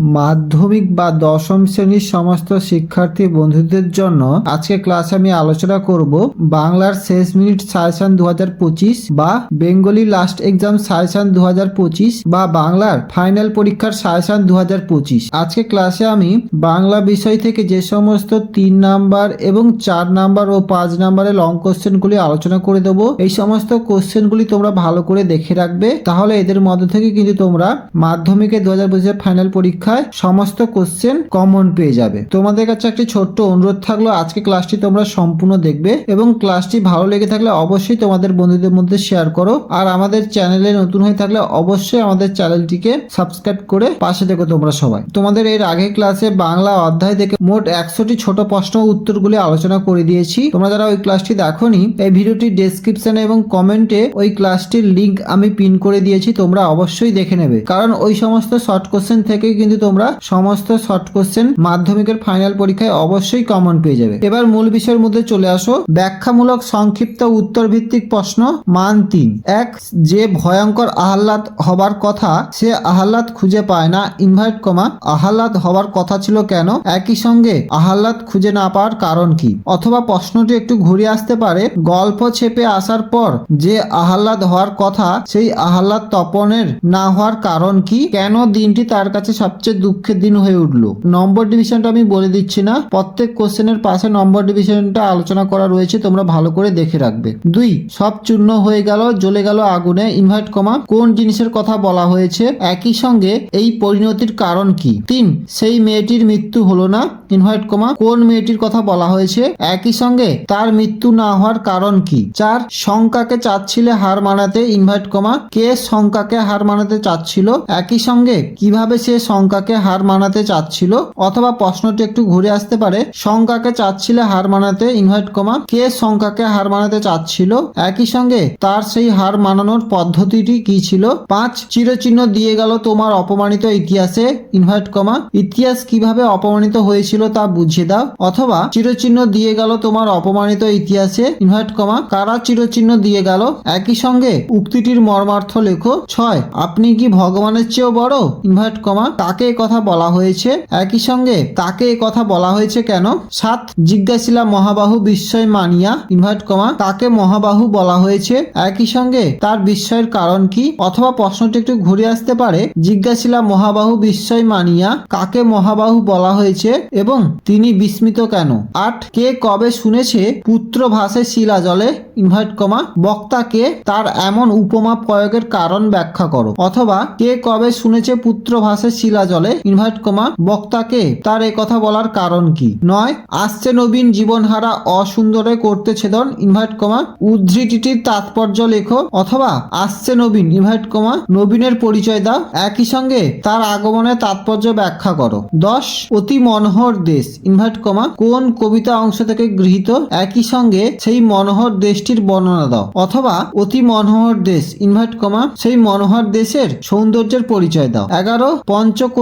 মাধ্যমিক বা দশম শ্রেণির সমস্ত শিক্ষার্থী বন্ধুদের জন্য আজকে ক্লাসে আমি আলোচনা করব বাংলার শেষ মিনিট সাজেশন দু হাজার পঁচিশ বা বেঙ্গলি লাস্ট এক্সাম সাজেশন দু হাজার পঁচিশ বা বাংলার ফাইনাল পরীক্ষার সাজেশন দু হাজার পঁচিশ। আজকে ক্লাসে আমি বাংলা বিষয় থেকে যে সমস্ত তিন নাম্বার এবং চার নাম্বার ও পাঁচ নাম্বারের লং কোশ্চেনগুলি আলোচনা করে দেবো। এই সমস্ত কোশ্চেনগুলি তোমরা ভালো করে দেখে রাখবে। তাহলে এদের মধ্যে থেকে কিন্তু তোমরা মাধ্যমিকে দু হাজার ফাইনাল পরীক্ষায় সমস্ত কোশ্চেন কমন পেয়ে যাবে। তোমাদের কাছে একটি ছোট্ট অনুরোধ থাকল, আজকে ক্লাসটি তোমরা সম্পূর্ণ দেখবে এবং ক্লাসটি ভালো লেগে থাকলে অবশ্যই তোমাদের বন্ধুদের মধ্যে শেয়ার করো। আর আমাদের চ্যানেলে নতুন হয়ে থাকলে অবশ্যই আমাদের চ্যানেলটিকে সাবস্ক্রাইব করে পাশে দেখো তোমরা সবাই। তোমাদের এর আগে ক্লাসে বাংলা অধ্যায় থেকে মোট একশোটি ছোট প্রশ্ন উত্তরগুলি আলোচনা করে দিয়েছি। তোমরা যারা ওই ক্লাসটি দেখোনি, এই ভিডিওটি ডেসক্রিপশনে এবং কমেন্টে ওই ক্লাসটির লিংক আমি পিন করে দিয়েছি, তোমরা অবশ্যই দেখে নেবে। কারণ ওই সমস্ত শর্ট কোশ্চেন থেকেই কিন্তু তোমরা সমস্ত শর্ট কোশ্চেন মাধ্যমিকের ফাইনাল পরীক্ষায় অবশ্যই কমন পেয়ে যাবে। এবার মূল বিষয়ের মধ্যে চলে আসো। ব্যাখ্যামূলক সংক্ষিপ্ত উত্তর ভিত্তিক প্রশ্ন মান তিন। এক, যে ভয়ঙ্কর আহ্লাদ হবার কথা সে আহ্লাদ খুঁজে পায় না ইনভাইট কমা আহ্লাদ হবার কথা ছিল কেন? একই সঙ্গে আহ্লাদ খুঁজে না পাওয়ার কারণ কি? অথবা প্রশ্নটি একটু ঘুরে আসতে পারে, গল্প ছেপে আসার পর যে আহ্লাদ হওয়ার কথা সেই আহ্লাদ তপনের না হওয়ার কারণ কি? কেন দিনটি তার কাছে সবচেয়ে দুঃখের দিন হয়ে উঠল। নম্বর ডিভিশনটা আমি বলে দিচ্ছি না। প্রত্যেক কোশ্চেনের পাশে নম্বর ডিভিশনটা আলোচনা করা রয়েছে, তোমরা ভালো করে দেখে রাখবে। দুই, সব চূর্ণ হয়ে গেল, জ্বলে গেল আগুনে ইনভাইট কমা কোন জিনিসের কথা বলা হয়েছে? একই সঙ্গে এই পরিণতির কারণ কি? তিন, সেই মেয়েটির মৃত্যু হলো না ইনভার্ট কমা কোন মেয়েটির কথা বলা হয়েছে? একই সঙ্গে তার মৃত্যু না হওয়ার কারণ কি? চার, শঙ্কাকে চাচ্ছিলে হার মানাতে ইনভাইট কমা কে শঙ্কাকে হার মানাতে চাচ্ছিল? একই সঙ্গে কীভাবে সে শঙ্কাকে হার মানাতে চাচ্ছিল অথবা প্রশ্নটি একটু ঘুরে আসতে পারে, শঙ্কাকে চাচ্ছিলে হার মানাতে ইনভাইট কমা। কে শঙ্কাকে হার মানাতে চাচ্ছিল? একই সঙ্গে তার সেই হার মানানোর পদ্ধতিটি কি ছিল? পাঁচ, চিরচিহ্ন দিয়ে গেল তোমার অপমানিত ইতিহাসে ইনভাইট কমা। ইতিহাস কীভাবে অপমানিত হয়েছিল তা বুঝিয়ে দাও। অথবা, চিরচিহ্ন দিয়ে গেল তোমার অপমানিত ইতিহাসে ইনভাইট কমা। কারা চিরচিহ্ন দিয়ে গেল? একই সঙ্গে উক্তিটির মর্মার্থ লেখো। ছয়, আপনি কি ভগবানের চেয়েও বড়? Invite comma. কাকে কথা বলা হয়েছে? একই সঙ্গে তাকে কথা বলা হয়েছে কেন? সাত, জিজ্ঞাসিলা মহাবাহু বিস্ময় মানিয়া ইনভাইট কমা কাকে মহাবাহু বলা হয়েছে। একই সঙ্গে তার বিস্ময়ের কারণ কি? অথবা প্রশ্নটি একটু ঘুরে আসতে পারে। জিজ্ঞাসিলা মহাবাহু বিস্ময় মানিয়া, কাকে মহাবাহু বলা হয়েছে এবং তিনি বিস্মিত কেন? আট, কে কবে শুনেছে পুত্র ভাসে শিলা জলে? ইনভাইট কমা বক্তাকে তার এমন উপমা প্রয়োগের কারণ ব্যাখ্যা করো। অথবা, কে কবে শুনেছে পুত্র ভাসে শিলা জলে? ইনভাইট কমা, বক্তাকে, তার এ কথা বলার কারণ কি? নয়, আসছে নবীন জীবনহারা অসুন্দরে করতে ছেদন ইনভাইট কমা, উদ্ধৃতিটির তাৎপর্য লেখো, অথবা আসছে নবীন ইনভাইট কমা, নবীনের পরিচয় দাও, একই সঙ্গে তার আগমনের তাৎপর্য ব্যাখ্যা করো। দশ, অতি মনোহর দেশ ইনভাইট কমা, কোন কবিতা অংশ থেকে গৃহীত? একই সঙ্গে সেই মনোহর দেশটির বর্ণনা দাও, অথবা অতি মনোহর দেশ ইনভাইট কমা, সেই মনোহর দেশের সৌন্দর্যের পরিচয় দাও। এগারো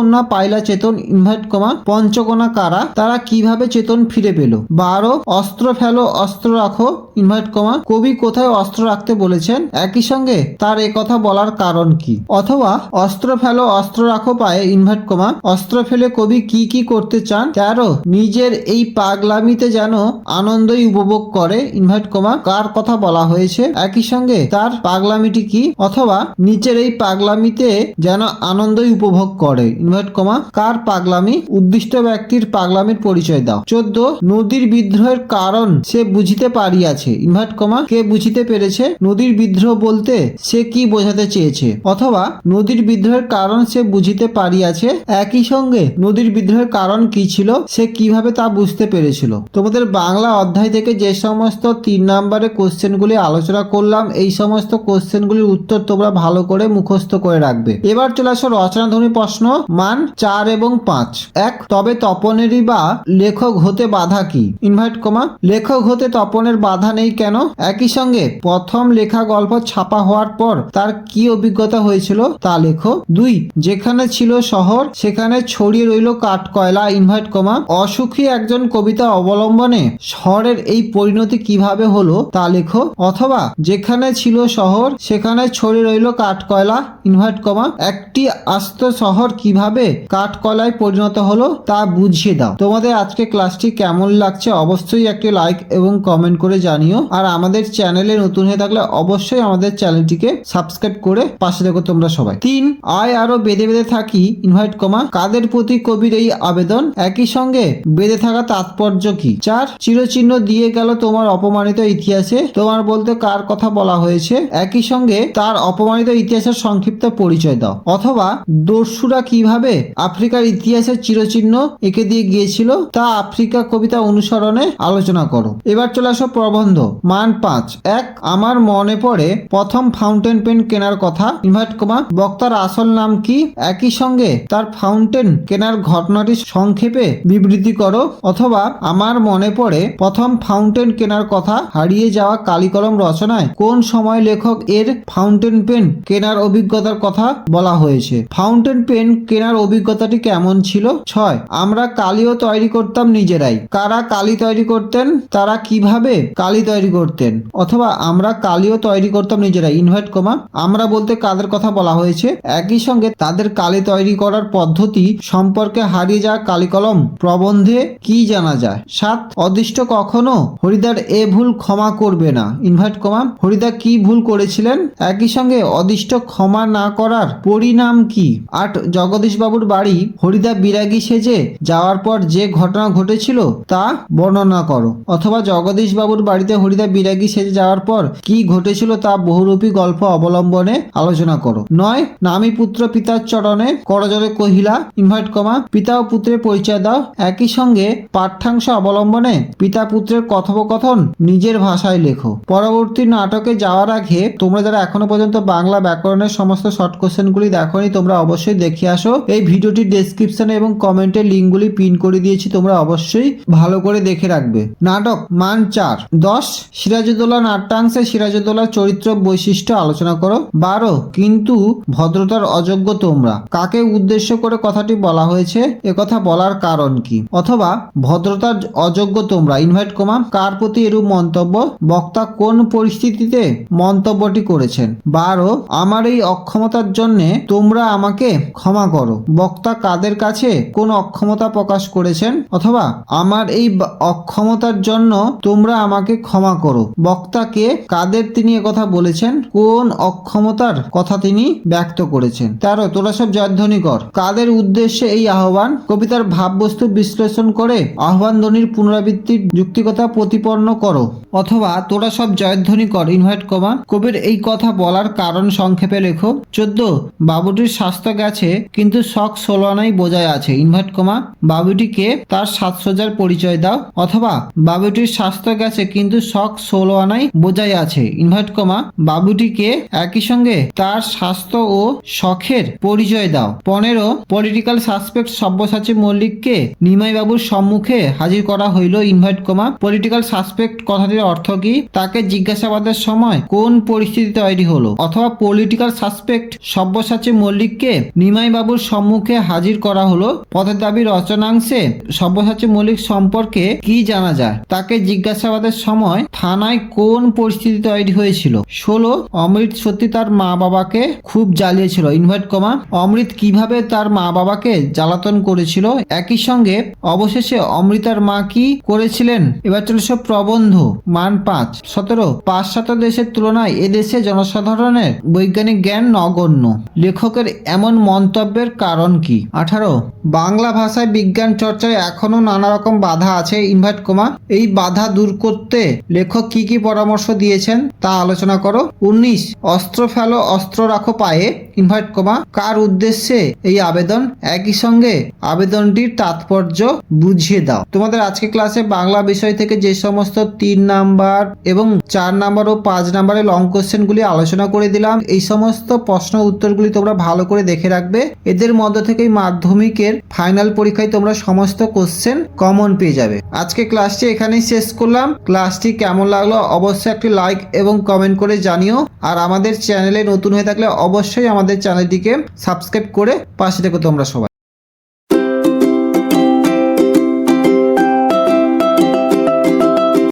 পঞ্চকন্যা পাইলা চেতন ইনভাইট কমা পঞ্চকন্যা কারা? তারা কীভাবে চেতন ফিরে পেল? বারো, অস্ত্র ফেলো, অস্ত্র রাখো, ইনভাইট কমা। কবি কোথায় অস্ত্র রাখতে বলেছেন? একই সঙ্গে তার কথা বলার কারণ কি? অথবা, অস্ত্র ফেলো, অস্ত্র রাখো পায়ে, ইনভাইট কমা। অস্ত্র ফেলে কবি কি কি করতে চান? তেরো, নিজের এই পাগলামিতে যেন আনন্দই উপভোগ করে, ইনভাইট কমা। কার কথা বলা হয়েছে? একই সঙ্গে তার পাগলামিটি কি? অথবা নিচের এই পাগলামিতে যেন আনন্দই উপভোগ করে, ইনভাইট কমা, কার পাগলামি? উদ্দিষ্ট ব্যক্তির পাগলামির পরিচয় দাও। চোদ্দ, নদীর বিদ্রোহের কারণ সে বুঝিতে পারিয়াছে। ইনভাইট কমা, কে বুঝিতে পেরেছে? নদীর বিদ্রোহ বলতে সে কি বোঝাতে চেয়েছে? অথবা, নদীর বিদ্রোহের কারণ সে বুঝিতে পারিয়াছে? একই সঙ্গে, নদীর বিদ্রোহের কারণ কি ছিল? সে কীভাবে তা বুঝতে পেরেছিল? তোমাদের বাংলা অধ্যায় থেকে যে সমস্ত তিন নম্বরের কোশ্চেনগুলি আলোচনা করলাম, এই সমস্ত কোশ্চেনগুলির উত্তর তোমরা ভালো করে মুখস্থ করে রাখবে। এবার চলে আসো রচনাধ্বনি প্রশ্ন মান চার এবং পাঁচ। এক, তবে তপনেরই বা লেখক হতে বাধা কি? ইনভাইট কমা, লেখক হতে তপনের বাধা নেই কেন? একই সঙ্গে প্রথম লেখা গল্প ছাপা হওয়ার পর তার কি অভিজ্ঞতা হয়েছিল তা লেখো। দুই, যেখানে ছিল শহর, সেখানে ছড়িয়ে রইল কাঠ কয়লা। ইনভাইট কমা, অসুখী একজন কবিতা অবলম্বনে শহরের এই পরিণতি কীভাবে হলো তা লেখো। অথবা, যেখানে ছিল শহর, সেখানে ছড়িয়ে রইল কাঠ কয়লা। ইনভাইট কমা, একটি আস্ত শহর কীভাবে কীভাবে কাঠকলায় পরিণত হলো তা বুঝিয়ে দাও। তোমাদের আজকে ক্লাসটি কেমন লাগছে অবশ্যই একটি লাইক এবং কমেন্ট করে জানিও। আর আমাদের চ্যানেলে নতুন হয়ে থাকলে অবশ্যই আমাদের চ্যানেলটিকে সাবস্ক্রাইব করে পাশে দেখো তোমরা সবাই। তিন, আয় আরও বেঁধে বেঁধে থাকি ইনভাইট কমা কাদের প্রতি কবির এই আবেদন? একই সঙ্গে বেঁধে থাকা তাৎপর্য কি? চার, চিরচিহ্ন দিয়ে গেল তোমার অপমানিত ইতিহাসে। তোমার বলতে কার কথা বলা হয়েছে? একই সঙ্গে তার অপমানিত ইতিহাসের সংক্ষিপ্ত পরিচয় দাও। অথবা দস্যুরা কীভাবে আফ্রিকার ইতিহাসের চিরচিহ্ন এঁকে দিয়ে গিয়েছিল, তা আফ্রিকা কবিতা অনুসরণে আলোচনা করো। এবার চলে আসো প্রবন্ধ। মান পাঁচ। এক, আমার মনে পড়ে প্রথম ফাউন্টেন পেন কেনার কথা। ইনভাইট কমা বক্তার আসল নাম কি? একই সঙ্গে তার ফাউন্টেন কেনার ঘটনাটি সংক্ষেপে বিবৃতি করো। অথবা, আমার মনে পড়ে প্রথম ফাউন্টেন কেনার কথা হারিয়ে যাওয়া কালিকলম রচনায় কোন সময় লেখক এর ফাউন্টেন পেন কেনার অভিজ্ঞতার কথা বলা হয়েছে? ফাউন্টেন পেন কেনার অভিজ্ঞতাটি কেমন ছিল? ছয়, আমরা কালিও তৈরি করতাম নিজেরাই। কারা কালি তৈরি করতেন? তারা কীভাবে কালি তৈরি করতেন? অথবা আমরা কালিও তৈরি করতাম নিজেরাই। ইনভাইট কমা, আমরা বলতে কাদের কথা বলা হয়েছে? একই সঙ্গে তাদের কালি তৈরি করার পদ্ধতি সম্পর্কে হারিয়ে যাওয়া কালিকলম প্রবন্ধে কি জানা যায়? সাত, অদৃষ্ট কখনো হরিদার এ ভুল ক্ষমা করবে না। ইনভাইট কমা, হরিদা কি ভুল করেছিলেন? একই সঙ্গে অদৃষ্ট ক্ষমা না করার পরিণাম কি? আট, জগদীশ বাবুর বাড়ি হরিদা বিরাগী সেজে যাওয়ার পর যে ঘটনা ঘটেছিল তা বর্ণনা করো। অথবা জগদীশ বাবুর বাড়িতে হরিদা বিরাগী সেজে যাওয়ার পর কি ঘটেছিল তা বহুরূপী গল্প অবলম্বনে আলোচনা করো। নয়, নামী পুত্র পিতার চরণে করজলে কহিলা, ইনভাইট কমা, পিতা ও পুত্রের পরিচয় দাও। একই সঙ্গে পাঠ্যাংশ অবলম্বনে পিতা পুত্রের কথোপকথন নিজের ভাষায় লেখো। পরবর্তী নাটকে যাওয়ার আগে তোমরা যারা এখনও পর্যন্ত বাংলা ব্যাকরণের সমস্ত শর্ট কোশ্চেনগুলি দেখোনি, তোমরা অবশ্যই দেখে আসো। এই ভিডিওটির ডেসক্রিপশনে এবং কমেন্টে লিঙ্কগুলি পিন করে দিয়েছি, তোমরা অবশ্যই ভালো করে দেখে রাখবে। নাটক, মান চার। দশ, সিরাজউদ্দৌলা নাট্যাংশে সিরাজউদ্দৌলার চরিত্র বৈশিষ্ট্য আলোচনা করো। বারো, কিন্তু ভদ্রতার অযোগ্য তোমরা। কাকে উদ্দেশ্য করে কথাটি বলা হয়েছে? কথা বলার কারণ কি? অথবা, ভদ্রতার অযোগ্য তোমরা। ইনভাইট কমা, কার প্রতি এরূপ মন্তব্য? বক্তা কোন পরিস্থিতিতে মন্তব্যটি করেছেন? বারো, আমার এই অক্ষমতার জন্য তোমরা আমাকে ক্ষমা করো। বক্তা কাদের কাছে কোন অক্ষমতা প্রকাশ করেছেন? অথবা, আমার এই অক্ষমতার জন্য তোমরা আমাকে ক্ষমা করো। বক্তাকে কাদের তিনি কথা বলেছেন? কোন অক্ষমতার কথা তিনি ব্যক্ত করেছেন? তেরো, তোরা সব জয়ধ্বনি কর। কাদের উদ্দেশ্যে এই আহ্বান? কবিতার ভাববস্তু বিশ্লেষণ করে আহ্বান ধ্বনির পুনরাবৃত্তির যুক্তিকতা প্রতিপন্ন করো। অথবা, তোরা সব জয়ধ্বনি কর। ইনভাইট কমা। কবির এই কথা বলার কারণ সংক্ষেপে লেখো। চোদ্দ, বাবুটির স্বাস্থ্য গেছে, কিন্তু শখ ষোলো আনাই বোঝায় আছে। ইনভাইট কমা, বাবুটিকে তার সাজসজ্জার পরিচয় দাও। অথবা বাবুটির স্বাস্থ্য গেছে, কিন্তু শখ ষোলো আনাই বোঝাই আছে। ইনভাইট কমা, বাবুটিকে একই সঙ্গে তার স্বাস্থ্য ও শখের পরিচয় দাও। পনেরো, পলিটিক্যাল সাসপেক্ট সব্যসাচী মল্লিককে নিমাই বাবুর সম্মুখে হাজির করা হইল। ইনভাইট কমা, পলিটিক্যাল সাসপেক্ট কথাটির অর্থ কি? তাকে জিজ্ঞাসাবাদের সময় কোন পরিস্থিতি তৈরি হলো? অথবা পলিটিক্যাল সাসপেক্ট সব্যসাচী মল্লিককে নিমাই বাবুর সম্মুখে হাজির করা হলো। পথের দাবি রচনাংশে সব্যসাচী মল্লিক সম্পর্কে কি জানা যায়, তাকে জিজ্ঞাসাবাদের সময় থানায় কোন পরিস্থিতি তৈরি হয়েছিল? ষোলো, অমৃত সত্যি তার মা বাবাকে খুব জ্বালিয়েছিল। ইনভাইট কমা, অমৃত কীভাবে তার মা বাবাকে জ্বালাতন করেছিল? একই সঙ্গে অবশেষে অমৃতার মা কি করেছিলেন? এবার চলে সব প্রবন্ধ, মান পাঁচ। সতেরো, পাশ্চাত্য দেশের তুলনায় এদেশে জনসাধারণের বৈজ্ঞানিক জ্ঞান নগণ্য। লেখকের এমন মন্তব্যের কারণ কি? আঠারো। বাংলা ভাষায় বিজ্ঞান চর্চায় এখনও নানা রকম বাধা আছে, ইনভাইট কমা এই বাধা দূর করতে লেখক কি কি পরামর্শ দিয়েছেন তা আলোচনা করো। উনিশ, অস্ত্র ফেলো, অস্ত্র রাখো পায়ে। ইনভাইট কমা কার উদ্দেশ্যে এই আবেদন? একই সঙ্গে আবেদনটির তাৎপর্য বুঝিয়ে দাও। তোমাদের আজকে ক্লাসে বাংলা বিষয় থেকে যে সমস্ত তিন নাম্বার এবং চার নাম্বার ও পাঁচ নাম্বারের লং কোশ্চেনগুলি আলোচনা করে দিলাম। এই সমস্ত প্রশ্ন উত্তরগুলি তোমরা ভালো করে দেখে রাখবে। এদের মধ্য থেকেই মাধ্যমিকের ফাইনাল পরীক্ষায় তোমরা সমস্ত কোশ্চেন কমন পেয়ে যাবে। আজকে ক্লাসটি এখানেই শেষ করলাম। ক্লাসটি কেমন লাগল অবশ্যই একটি লাইক এবং কমেন্ট করে জানিও। আর আমাদের চ্যানেলে নতুন হয়ে থাকলে অবশ্যই আমাদের চ্যানেলটিকে সাবস্ক্রাইব করে পাশে থেকো তোমরা সবাই।